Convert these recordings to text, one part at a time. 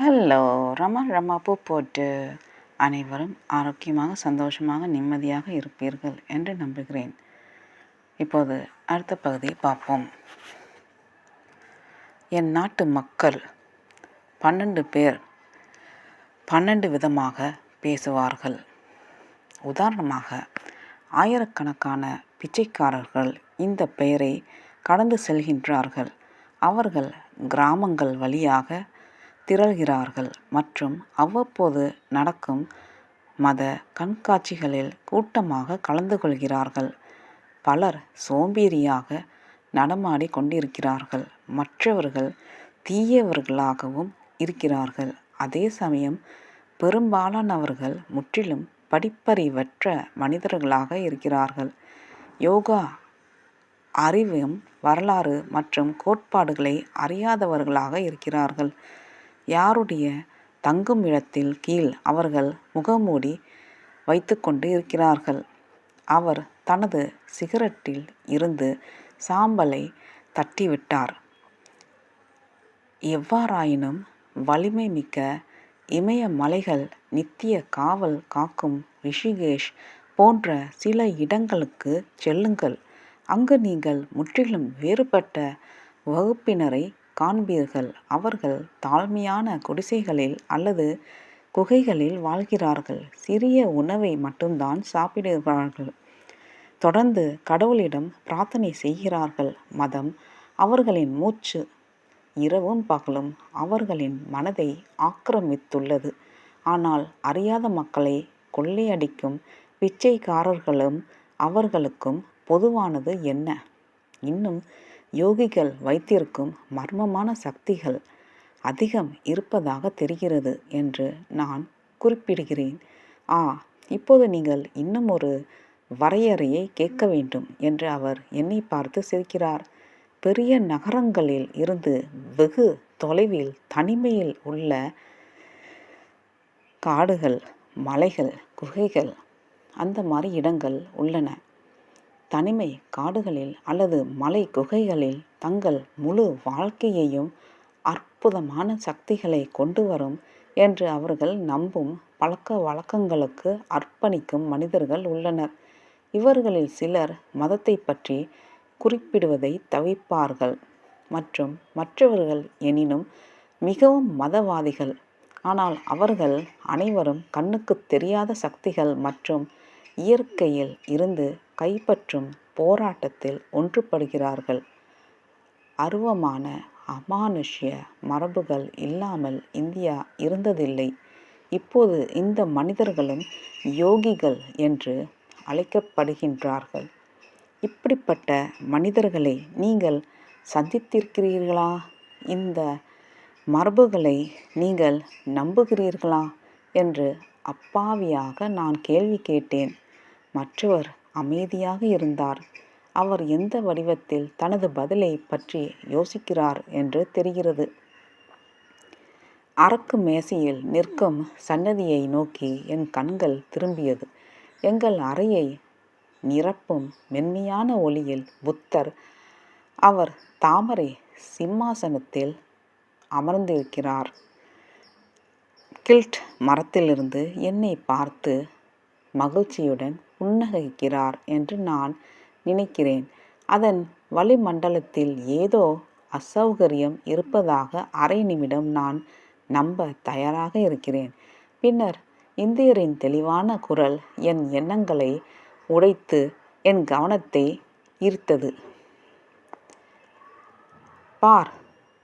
Hello Rama Rama பூ போட்டு அனைவரும் ஆரோக்கியமாக சந்தோஷமாக நிம்மதியாக இருப்பீர்கள் என்று நம்புகிறேன். இப்போது அடுத்த பகுதியை பார்ப்போம். என் நாட்டு மக்கள் பன்னெண்டு பேர் பன்னெண்டு விதமாக பேசுவார்கள். உதாரணமாக ஆயிரக்கணக்கான பிச்சைக்காரர்கள் இந்த பெயரை கடந்து செல்கின்றார்கள். அவர்கள் கிராமங்கள் வழியாக திரள்கிறார்கள் மற்றும் அவ்வப்போது நடக்கும் மத கண்காட்சிகளில் கூட்டமாக கலந்து கொள்கிறார்கள். பலர் சோம்பேறியாக நடமாடி கொண்டிருக்கிறார்கள். மற்றவர்கள் தீயவர்களாகவும் இருக்கிறார்கள். அதே சமயம் பெரும்பாலானவர்கள் முற்றிலும் படிப்பறிவற்ற மனிதர்களாக இருக்கிறார்கள். யோகா அறிவும் வரலாறு மற்றும் கோட்பாடுகளை அறியாதவர்களாக இருக்கிறார்கள். யாருடைய தங்கும் இடத்தில் கீழ் அவர்கள் முகமூடி வைத்துக்கொண்டு இருக்கிறார்கள். அவர் தனது சிகரெட்டில் இருந்து சாம்பலை தட்டிவிட்டார். எவ்வாறாயினும் வலிமை மிக்க இமயமலைகள் நித்திய காவல் காக்கும் ரிஷிகேஷ் போன்ற சில இடங்களுக்கு செல்லுங்கள். அங்கு நீங்கள் முற்றிலும் வேறுபட்ட வகுப்பினரை காண்பீர்கள். அவர்கள் தாழ்மையான குடிசைகளில் அல்லது குகைகளில் வாழ்கிறார்கள். சிறிய உணவை மட்டும்தான் சாப்பிடுகிறார்கள். தொடர்ந்து கடவுளிடம் பிரார்த்தனை செய்கிறார்கள். மதம் அவர்களின் மூச்சு இரவும் பகலும் அவர்களின் மனதை ஆக்கிரமித்துள்ளது. ஆனால் அறியாத மக்களை கொள்ளையடிக்கும் பிச்சைக்காரர்களும் அவர்களுக்கும் பொதுவானது என்ன? இன்னும் யோகிகள் வைத்திருக்கும் மர்மமான சக்திகள் அதிகம் இருப்பதாக தெரிகிறது என்று நான் குறிப்பிடுகிறேன். ஆ இப்போது நீங்கள் இன்னும் ஒரு வரையறையை கேட்க வேண்டும் என்று அவர் என்னை பார்த்து சிரிக்கிறார். பெரிய நகரங்களில் இருந்து வெகு தொலைவில் தனிமையில் உள்ள காடுகள் மலைகள் குகைகள் அந்த மாதிரி இடங்கள் உள்ளன. தனிமை காடுகளில் அல்லது மலை குகைகளில் தங்கள் முழு வாழ்க்கையையும் அற்புதமான சக்திகளை கொண்டு வரும் என்று அவர்கள் நம்பும் பழக்க வழக்கங்களுக்கு அர்ப்பணிக்கும் மனிதர்கள் உள்ளனர். இவர்களில் சிலர் மதத்தை பற்றி குறிப்பிடுவதை தவிப்பார்கள் மற்றும் மற்றவர்கள் எனினும் மிகவும் மதவாதிகள். ஆனால் அவர்கள் அனைவரும் கண்ணுக்கு தெரியாத சக்திகள் மற்றும் இயற்கையில் இருந்து கைப்பற்றும் போராட்டத்தில் ஒன்றுபடுகிறார்கள். அருவமான அமானுஷ்ய மரபுகள் இல்லாமல் இந்தியா இருந்ததில்லை. இப்போது இந்த மனிதர்களும் யோகிகள் என்று அழைக்கப்படுகின்றார்கள். இப்படிப்பட்ட மனிதர்களை நீங்கள் சந்தித்திருக்கிறீர்களா? இந்த மரபுகளை நீங்கள் நம்புகிறீர்களா? என்று அப்பாவியாக நான் கேள்வி கேட்டேன். மற்றவர் அமைதியாக இருந்தார். அவர் எந்த வடிவத்தில் தனது பதிலை பற்றி யோசிக்கிறார் என்று தெரிகிறது. அரக்கு மேசையில் நிற்கும் சன்னதியை நோக்கி என் கண்கள் திரும்பியது. எங்கள் அறையை நிரப்பும் மென்மையான ஒளியில் புத்தர் அவர் தாமரை சிம்மாசனத்தில் அமர்ந்திருக்கிறார். கில்ட் மரத்திலிருந்து என்னை பார்த்து மகிழ்ச்சியுடன் புன்னகைக்கிறார் என்று நான் நினைக்கிறேன். அதன் வளிமண்டலத்தில் ஏதோ அசௌகரியம் இருப்பதாக அரை நிமிடம் நான் நம்ப தயாராக இருக்கிறேன். பின்னர் இந்தியரின் தெளிவான குரல் என் எண்ணங்களை உடைத்து என் கவனத்தை ஈர்த்தது. பார்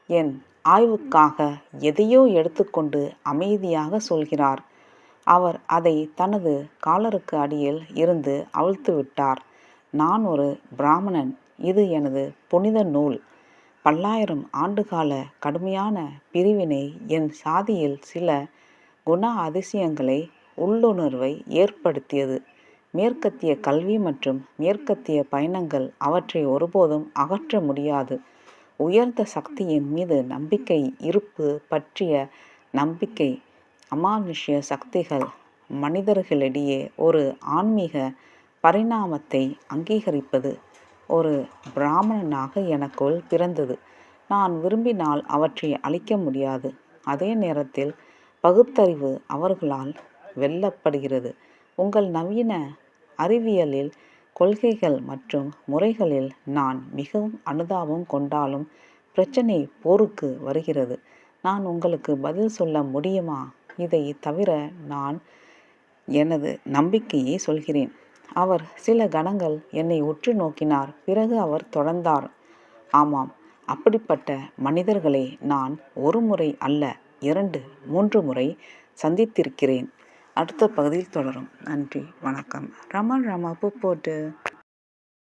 என் ஆய்வுக்காக எதையோ எடுத்துக்கொண்டு அமைதியாக சொல்கிறார். அவர் அதை தனது காலருக்கு அடியில் இருந்து அவிழ்த்து விட்டார். நான் ஒரு பிராமணன். இது எனது புனித நூல். பல்லாயிரம் ஆண்டுகால கடுமையான பிரிவினை என் சாதியில் சில குண அதிசயங்களை உள்ளுணர்வை ஏற்படுத்தியது. மேற்கத்திய கல்வி மற்றும் மேற்கத்திய பயணங்கள் அவற்றை ஒருபோதும் அகற்ற முடியாது. உயர்ந்த சக்தியின் மீது நம்பிக்கை இருப்பு பற்றிய நம்பிக்கை அமானுஷ்ய சக்திகள் மனிதர்களிடையே ஒரு ஆன்மீக பரிணாமத்தை அங்கீகரிப்பது ஒரு பிராமணனாக எனக்குள் பிறந்தது. நான் விரும்பினால் அவற்றை அழிக்க முடியாது. அதே நேரத்தில் பகுத்தறிவு அவர்களால் வெல்லப்படுகிறது. உங்கள் நவீன அறிவியலில் கொள்கைகள் மற்றும் முறைகளில் நான் மிகவும் அனுதாபம் கொண்டாலும் பிரச்சனை போருக்கு வருகிறது. நான் உங்களுக்கு பதில் சொல்ல முடியுமா? இதை தவிர நான் எனது நம்பிக்கையை சொல்கிறேன். அவர் சில கணங்கள் என்னை உற்று நோக்கினார். பிறகு அவர் தொடர்ந்தார். ஆமாம் அப்படிப்பட்ட மனிதர்களை நான் ஒரு முறை அல்ல இரண்டு மூன்று முறை சந்தித்திருக்கிறேன். அடுத்த பகுதியில் தொடரும். நன்றி வணக்கம். ரமன் ரமா பூ போட்டு.